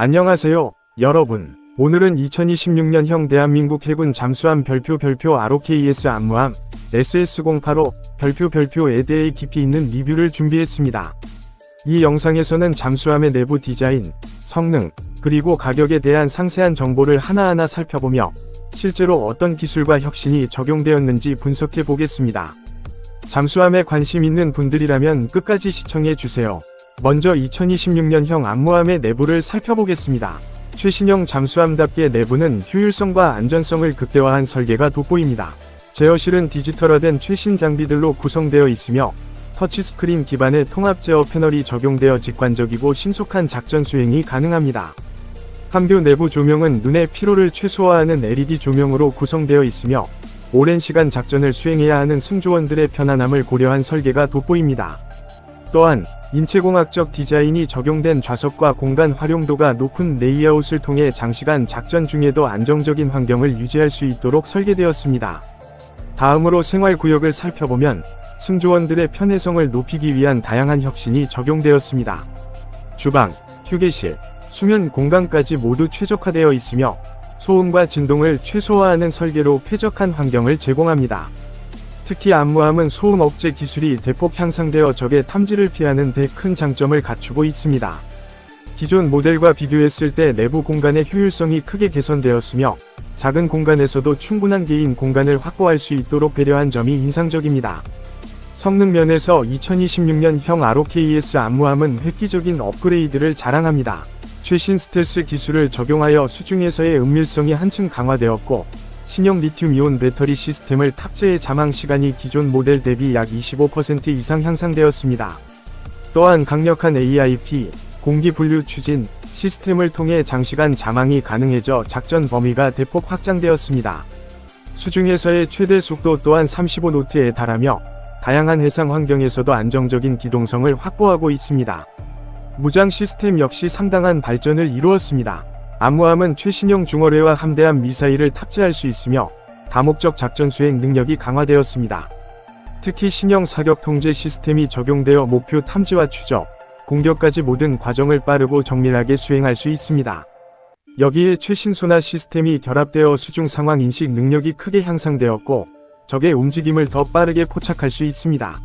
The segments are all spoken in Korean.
안녕하세요, 여러분. 오늘은 2026년형 대한민국 해군 잠수함 별표 별표 ROKS 안무함 SS085 별표 별표에 대해 깊이 있는 리뷰를 준비했습니다. 이 영상에서는 잠수함의 내부 디자인, 성능, 그리고 가격에 대한 상세한 정보를 하나하나 살펴보며 실제로 어떤 기술과 혁신이 적용되었는지 분석해 보겠습니다. 잠수함에 관심 있는 분들이라면 끝까지 시청해 주세요. 먼저 2026년형 암모함의 내부를 살펴보겠습니다. 최신형 잠수함답게 내부는 효율성과 안전성을 극대화한 설계가 돋보입니다. 제어실은 디지털화된 최신 장비들로 구성되어 있으며 터치스크린 기반의 통합 제어 패널이 적용되어 직관적이고 신속한 작전 수행이 가능합니다. 함교 내부 조명은 눈의 피로를 최소화하는 LED 조명으로 구성되어 있으며 오랜 시간 작전을 수행해야 하는 승조원들의 편안함을 고려한 설계가 돋보입니다. 또한 인체공학적 디자인이 적용된 좌석과 공간 활용도가 높은 레이아웃을 통해 장시간 작전 중에도 안정적인 환경을 유지할 수 있도록 설계되었습니다. 다음으로 생활구역을 살펴보면 승조원들의 편해성을 높이기 위한 다양한 혁신이 적용되었습니다. 주방, 휴게실, 수면 공간까지 모두 최적화되어 있으며 소음과 진동을 최소화하는 설계로 쾌적한 환경을 제공합니다. 특히 안무함은 소음 억제 기술이 대폭 향상되어 적의 탐지를 피하는 데 큰 장점을 갖추고 있습니다. 기존 모델과 비교했을 때 내부 공간의 효율성이 크게 개선되었으며 작은 공간에서도 충분한 개인 공간을 확보할 수 있도록 배려한 점이 인상적입니다. 성능 면에서 2026년형 ROKS 안무함은 획기적인 업그레이드를 자랑합니다. 최신 스텔스 기술을 적용하여 수중에서의 은밀성이 한층 강화되었고 신형 리튬이온 배터리 시스템을 탑재해 자망 시간이 기존 모델 대비 약 25% 이상 향상되었습니다. 또한 강력한 AIP, 공기 분류 추진 시스템을 통해 장시간 자망이 가능해져 작전 범위가 대폭 확장되었습니다. 수중에서의 최대 속도 또한 35노트에 달하며 다양한 해상 환경에서도 안정적인 기동성을 확보하고 있습니다. 무장 시스템 역시 상당한 발전을 이루었습니다. 암무함은 최신형 중어뢰와 함대함 미사일을 탑재할 수 있으며 다목적 작전 수행 능력이 강화되었습니다. 특히 신형 사격 통제 시스템이 적용되어 목표 탐지와 추적, 공격까지 모든 과정을 빠르고 정밀하게 수행할 수 있습니다. 여기에 최신 소나 시스템이 결합되어 수중 상황 인식 능력이 크게 향상되었고 적의 움직임을 더 빠르게 포착할 수 있습니다.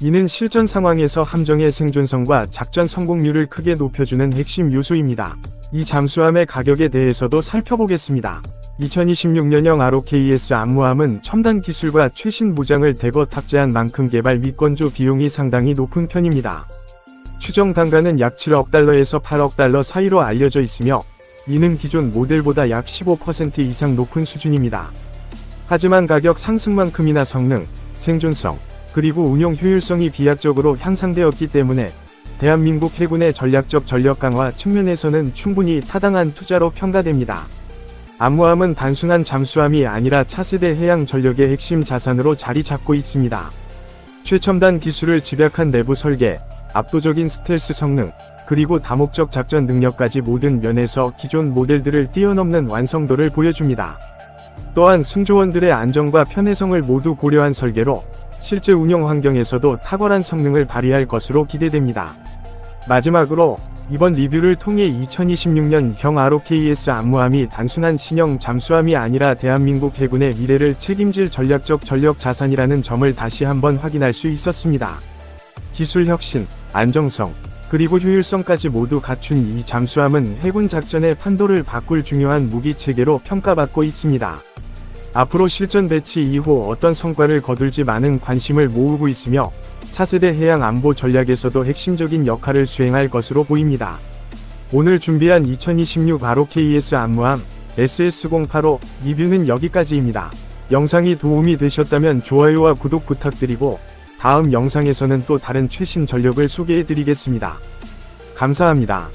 이는 실전 상황에서 함정의 생존성과 작전 성공률을 크게 높여주는 핵심 요소입니다. 이 잠수함의 가격에 대해서도 살펴보겠습니다. 2026년형 ROKS 암무함은 첨단 기술과 최신 무장을 대거 탑재한 만큼 개발 및 건조 비용이 상당히 높은 편입니다. 추정 단가는 약 7억 달러에서 8억 달러 사이로 알려져 있으며 이는 기존 모델보다 약 15% 이상 높은 수준입니다. 하지만 가격 상승만큼이나 성능, 생존성, 그리고 운용 효율성이 비약적으로 향상되었기 때문에 대한민국 해군의 전략적 전력 강화 측면에서는 충분히 타당한 투자로 평가됩니다. 암무함은 단순한 잠수함이 아니라 차세대 해양 전력의 핵심 자산으로 자리 잡고 있습니다. 최첨단 기술을 집약한 내부 설계, 압도적인 스텔스 성능, 그리고 다목적 작전 능력까지 모든 면에서 기존 모델들을 뛰어넘는 완성도를 보여줍니다. 또한 승조원들의 안정과 편해성을 모두 고려한 설계로 실제 운영 환경에서도 탁월한 성능을 발휘할 것으로 기대됩니다. 마지막으로 이번 리뷰를 통해 2026년형 ROKS 암무함이 단순한 신형 잠수함이 아니라 대한민국 해군의 미래를 책임질 전략적 전력 자산이라는 점을 다시 한번 확인할 수 있었습니다. 기술 혁신, 안정성, 그리고 효율성까지 모두 갖춘 이 잠수함은 해군 작전의 판도를 바꿀 중요한 무기 체계로 평가받고 있습니다. 앞으로 실전 배치 이후 어떤 성과를 거둘지 많은 관심을 모으고 있으며 차세대 해양 안보 전략에서도 핵심적인 역할을 수행할 것으로 보입니다. 오늘 준비한 2026 ROKS 안무함 SS085 리뷰는 여기까지입니다. 영상이 도움이 되셨다면 좋아요와 구독 부탁드리고 다음 영상에서는 또 다른 최신 전력을 소개해 드리겠습니다. 감사합니다.